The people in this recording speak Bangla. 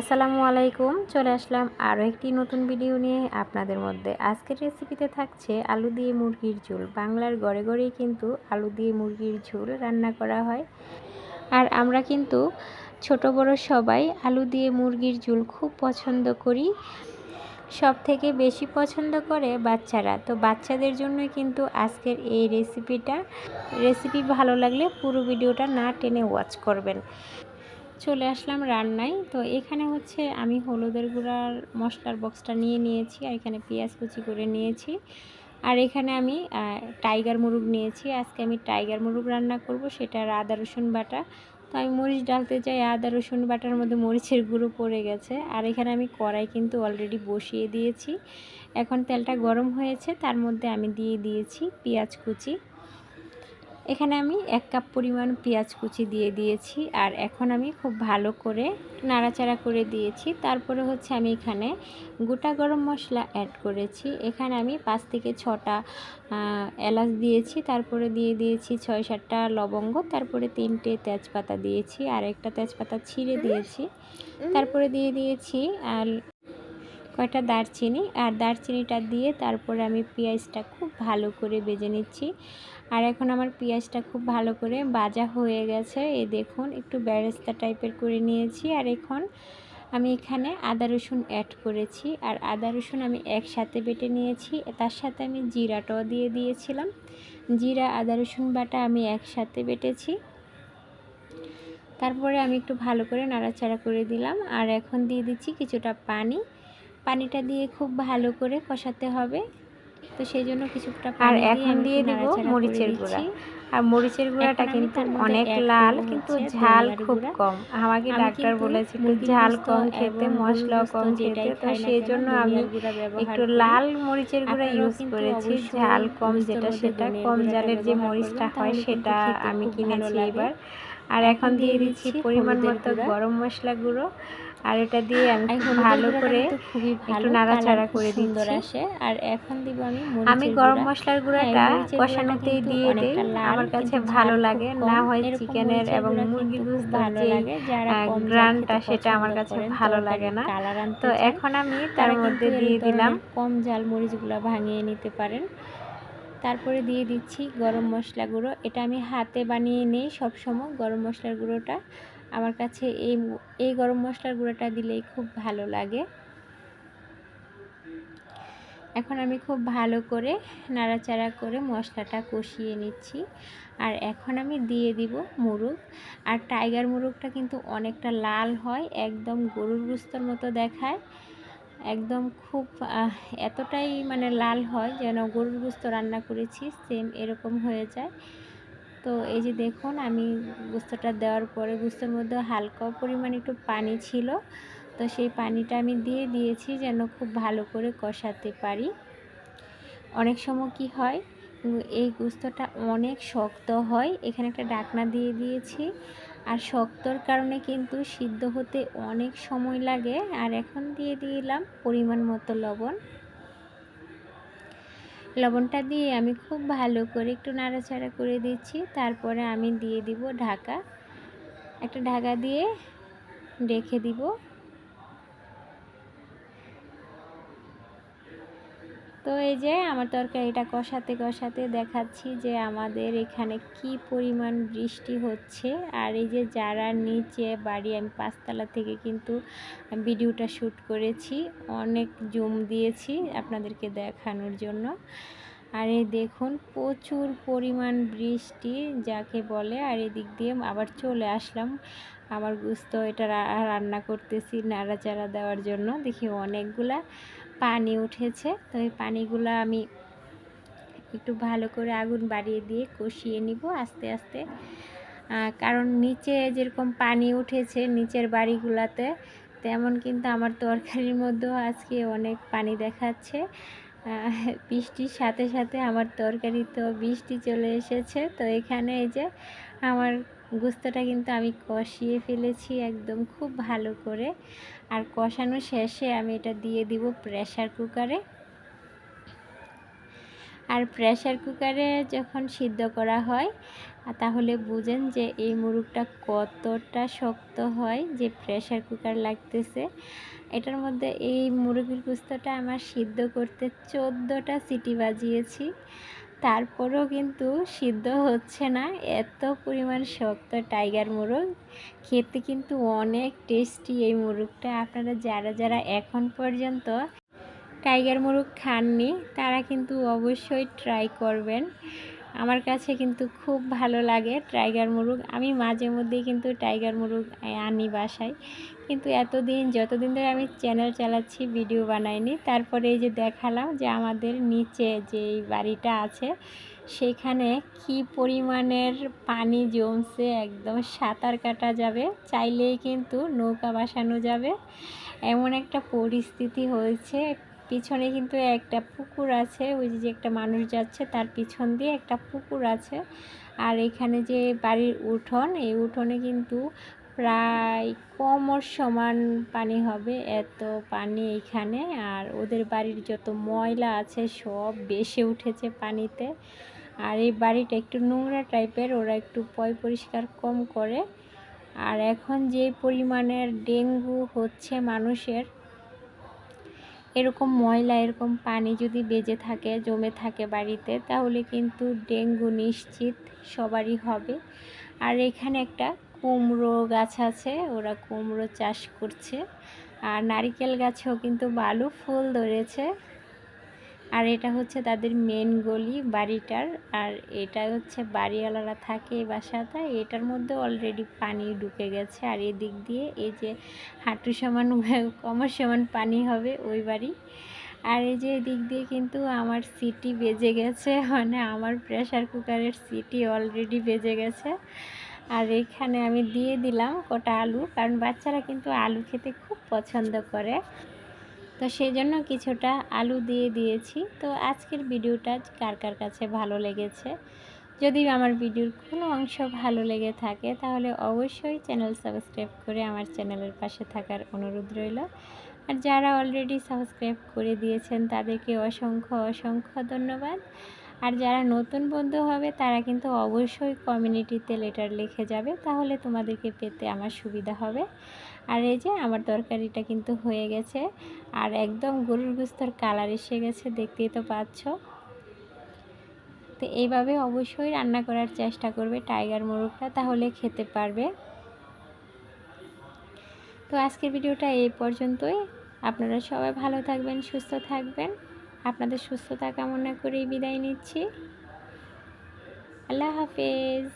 আসসালামু আলাইকুম, চলে আসলাম আরও একটি নতুন ভিডিও নিয়ে। আপনাদের মধ্যে আজকের রেসিপিতে থাকছে আলু দিয়ে মুরগির ঝোল। বাংলার গড়ে গড়েই কিন্তু আলু দিয়ে মুরগির ঝোল রান্না করা হয়। আর আমরা কিন্তু ছোট বড় সবাই আলু দিয়ে মুরগির ঝোল খুব পছন্দ করি। সব থেকে বেশি পছন্দ করে বাচ্চারা। তো বাচ্চাদের জন্যই কিন্তু আজকের এই রেসিপিটা রেসিপি ভালো লাগলে পুরো ভিডিওটা না টেনে ওয়াচ করবেন। চলে আসলাম রান্নায়। তো এখানে হচ্ছে আমি হলুদের গুঁড়ার মশলার বক্সটা নিয়ে নিয়েছি আর এখানে পেঁয়াজ কুচি করে নিয়েছি। আর এখানে আমি টাইগার মুরগ নিয়েছি। আজকে আমি টাইগার মুরগ রান্না করব, সেটা আদা, রসুন বাটা। তো আমি মরিচ ডালতে চাই, আদা, রসুন বাটার মধ্যে মরিচের গুঁড়ো পড়ে গেছে। আর এখানে আমি কড়াই কিন্তু অলরেডি বসিয়ে দিয়েছি। এখন তেলটা গরম হয়েছে, তার মধ্যে আমি দিয়ে দিয়েছি পেঁয়াজ কুচি। এখানে আমি এক কাপ পরিমাণ পেঁয়াজ কুচি দিয়ে দিয়েছি আর এখন আমি খুব ভালো করে নাড়াচাড়া করে দিয়েছি। তারপরে হচ্ছে আমি এখানে গোটা গরম মশলা অ্যাড করেছি। এখানে আমি পাঁচ থেকে ছটা এলাচ দিয়েছি তারপরে দিয়ে দিয়েছি ছয় সাতটা লবঙ্গ তারপরে তিনটে তেজপাতা দিয়েছি আর একটা তেজপাতা ছিঁড়ে দিয়েছি। তারপরে দিয়ে দিয়েছি আর কয়টা দারচিনি, আর দারচিনিটা দিয়ে তারপরে আমি পেঁয়াজটা খুব ভালো করে বেজে নিচ্ছি। আর এখন আমার পেঁয়াজটা খুব ভালো করে বাজা হয়ে গেছে। এই দেখুন, একটু ব্যারেস্তা টাইপের করে নিয়েছি। আর এখন আমি এখানে আদা রসুন অ্যাড করেছি। আর আদা রসুন আমি একসাথে বেটে নিয়েছি। তার সাথে আমি জিরাটাও দিয়ে দিয়েছিলাম। জিরা, আদা রসুন বাটা আমি একসাথে বেটেছি। তারপরে আমি একটু ভালো করে নাড়াচাড়া করে দিলাম। আর এখন দিয়ে দিচ্ছি কিছুটা পানি। পানিটা দিয়ে খুব ভালো করে কষাতে হবে। তো সেই জন্য কিছুটা আর এখন দিয়ে দিব মরিচের গুঁড়া। আর মরিচের গুঁড়াটা কিন্তু অনেক লাল কিন্তু ঝাল খুব কম। আমাকে ডাক্তার বলেছিল ঝাল কম খেতে মশলা কম খেতে। তো সেই জন্য আমি একটু লাল মরিচের গুঁড়া ইউজ করেছি ঝাল কম যেটা সেটা কম জালের যে মরিচটা হয় সেটা আমি কিনেছি এবার। আর এখন দিয়ে দিচ্ছি পরিমাণ মতো গরম মশলা গুঁড়ো। আর এটা দিয়ে আমি ভালো করে খুবই একটু নাড়াচাড়া করে সুন্দর আসে। আর এখন দিব আমি আমি গরম মশলার গুঁড়াটা কষানোতেই দিয়ে দিই। আমার কাছে ভালো লাগে না হয় চিকেনের এবং মুরগির গুস্তার যে গ্রানটা সেটা আমার কাছে ভালো লাগে না। তো এখন আমি তার মধ্যে দিয়ে দিলাম। কম ঝাল মরিচগুলো ভাঙিয়ে নিতে পারেন। তারপরে দিয়ে দিচ্ছি গরম মশলা গুঁড়ো। এটা আমি হাতে বানিয়ে নিই সবসময় গরম মশলার গুঁড়োটা। আমার কাছে এই এই গরম মশলার গুঁড়োটা দিলেই খুব ভালো লাগে। এখন আমি খুব ভালো করে নাড়াচাড়া করে মশলাটা কষিয়ে নিচ্ছি। আর এখন আমি দিয়ে দিব মুরগ আর টাইগার মুরগটা কিন্তু অনেকটা লাল হয়, একদম গরুর গুস্তর মতো দেখায়। একদম খুব এতটাই মানে লাল হয় যেন গরুর গুস্ত রান্না করেছি সেম এরকম হয়ে যায়। তো এই যে দেখুন, আমি গুস্তটা দেওয়ার পরে গুস্তর মধ্যে হালকা পরিমাণ একটু পানি ছিল। তো সেই পানিটা আমি দিয়ে দিয়েছি যেন খুব ভালো করে কষাতে পারি। অনেক সময় কি হয়, এই গুস্তটা অনেক শক্ত হয়। এখানে একটা ডাকনা দিয়ে দিয়েছি। আর শক্তর কারণে কিন্তু সিদ্ধ হতে অনেক সময় লাগে। আর এখন দিয়ে দিলাম পরিমাণ মতো লবণ। লবণটা দিয়ে আমি খুব ভালো করে একটু নাড়াচাড়া করে দিচ্ছি। তারপরে আমি দিয়ে দিব ঢাকা। একটা ঢাকা দিয়ে রেখে দিব। তো এই যে আমার তরকারিটা কষাতে কষাতে দেখাচ্ছি যে আমাদের এখানে কি পরিমাণ বৃষ্টি হচ্ছে। আর এই যে যারা নিচে বাড়ি, আমি পাঁচতলা থেকে কিন্তু ভিডিওটা শ্যুট করেছি, অনেক জুম দিয়েছি আপনাদেরকে দেখানোর জন্য। আর এই দেখুন, প্রচুর পরিমাণ বৃষ্টি যাকে বলে, আর এদিক দিয়ে আবার চলে আসলাম। আমার গুস্ত এটা রান্না করতেছি নাড়াচাড়া দেওয়ার জন্য, দেখি অনেকগুলা পানি উঠেছে। তো এই পানিগুলো আমি একটু ভালো করে আগুন বাড়িয়ে দিয়ে কষিয়ে নিব আস্তে আস্তে। কারণ নিচে যেরকম পানি উঠেছে নিচের বাড়িগুলোতে, তেমন কিন্তু আমার তরকারির মধ্যেও আজকে অনেক পানি দেখাচ্ছে। বৃষ্টির সাথে সাথে আমার তরকারি তো বৃষ্টি চলে এসেছে। তো এখানে এই যে আমার গুস্তটা কিন্তু আমি কষিয়ে ফেলেছি একদম খুব ভালো করে। আর কষানো শেষে আমি এটা দিয়ে দিব প্রেশার কুকারে আর প্রেশার কুকারে যখন সিদ্ধ করা হয়, তাহলে বুঝেন যে এই মুরগটা কতটা শক্ত হয় যে প্রেশার কুকার লাগতেছে। এটার মধ্যে এই মুরগির কুস্তটা আমার সিদ্ধ করতে চোদ্দোটা সিটি বাজিয়েছি। তারপরেও কিন্তু সিদ্ধ হচ্ছে না। এত পরিমাণ শক্ত টাইগার মোরগ। খেতে কিন্তু অনেক টেস্টি এই মোরগটা। আপনারা যারা যারা এখন পর্যন্ত টাইগার মোরগ খাননি, তারা কিন্তু অবশ্যই ট্রাই করবেন। আমার কাছে কিন্তু খুব ভালো লাগে টাইগার মুরগ। আমি মাঝে মধ্যেই কিন্তু টাইগার মুরগ আনি বাসায়। কিন্তু এতদিন, যতদিন ধরে আমি চ্যানেল চালাচ্ছি ভিডিও বানাইনি, তারপরে এই যে দেখালাম যে আমাদের নিচে যে বাড়িটা আছে, সেখানে কি পরিমাণের পানি জমছে, একদম সাঁতার কাটা যাবে, চাইলেই কিন্তু নৌকা বাসানো যাবে। এমন একটা পরিস্থিতি হয়েছে পিছনে কিন্তু একটা পুকুর আছে, ওই যে একটা মানুষ যাচ্ছে তার পিছন দিয়ে একটা পুকুর আছে। আর এখানে যে বাড়ির উঠোন, এই উঠোনে কিন্তু প্রায় কমর সমান পানি হবে, এত পানি এখানে। আর ওদের বাড়ির যত ময়লা আছে সব বেসে উঠেছে পানিতে। আর এই বাড়িটা একটু নোংরা টাইপের, ওরা একটু পয় পরিষ্কার কম করে। আর এখন যে পরিমাণের ডেঙ্গু হচ্ছে মানুষের এরকম ময়লা, এরকম পানি যদি বেজে থাকে, জমে থাকে বাড়িতে, তাহলে কিন্তু ডেঙ্গু নিশ্চিত সবারই হবে। আর এখানে একটা কুমড়ো গাছ আছে, ওরা কুমড়ো চাষ করছে। আর নারিকেল গাছেও কিন্তু বালু ফুল ধরেছে। আর এটা হচ্ছে তাদের মেন গলি বাড়িটার, আর এটা হচ্ছে বাড়িওয়ালারা থাকে এই বাসাটা এটার মধ্যে অলরেডি পানি ঢুকে গেছে, আর এদিক দিয়ে এই যে হাঁটু সমান কমর সমান পানি হবে ওই বাড়ি। আর এই যে দিক দিয়ে কিন্তু আমার সিটি বেজে গেছে মানে আমার প্রেশার কুকারের সিটি অলরেডি বেজে গেছে। আর এখানে আমি দিয়ে দিলাম কটা আলু, কারণ বাচ্চারা কিন্তু আলু খেতে খুব পছন্দ করে। তো সেই জন্য কিছুটা আলু দিয়ে দিয়েছি। তো আজকের ভিডিওটা কার কার কাছে ভালো লেগেছে? যদি আমার ভিডিওর কোনো অংশ ভালো লেগে থাকে, তাহলে অবশ্যই চ্যানেল সাবস্ক্রাইব করে আমার চ্যানেলের পাশে থাকার অনুরোধ রইল। আর যারা অলরেডি সাবস্ক্রাইব করে দিয়েছেন, তাদেরকে অসংখ্য অসংখ্য ধন্যবাদ। আর যারা নতুন বন্ধু হবে, তারা কিন্তু অবশ্যই কমিউনিটিতে লেটার লিখে যাবে, তাহলে তোমাদেরকে পেতে আমার সুবিধা হবে। আর এই যে আমার তরকারিটা কিন্তু হয়ে গেছে, আর একদম গরুর গুস্তর কালার এসে গেছে, দেখতেই তো পাচ্ছ। তো এইভাবে অবশ্যই রান্না করার চেষ্টা করবে টাইগার মোরগটা, তাহলে খেতে পারবে। তো আজকের ভিডিওটা এই পর্যন্তই। আপনারা সবাই ভালো থাকবেন, সুস্থ থাকবেন। আপনাদের সুস্থতা কামনা করেই বিদায় নিচ্ছি। আল্লাহ হাফেজ।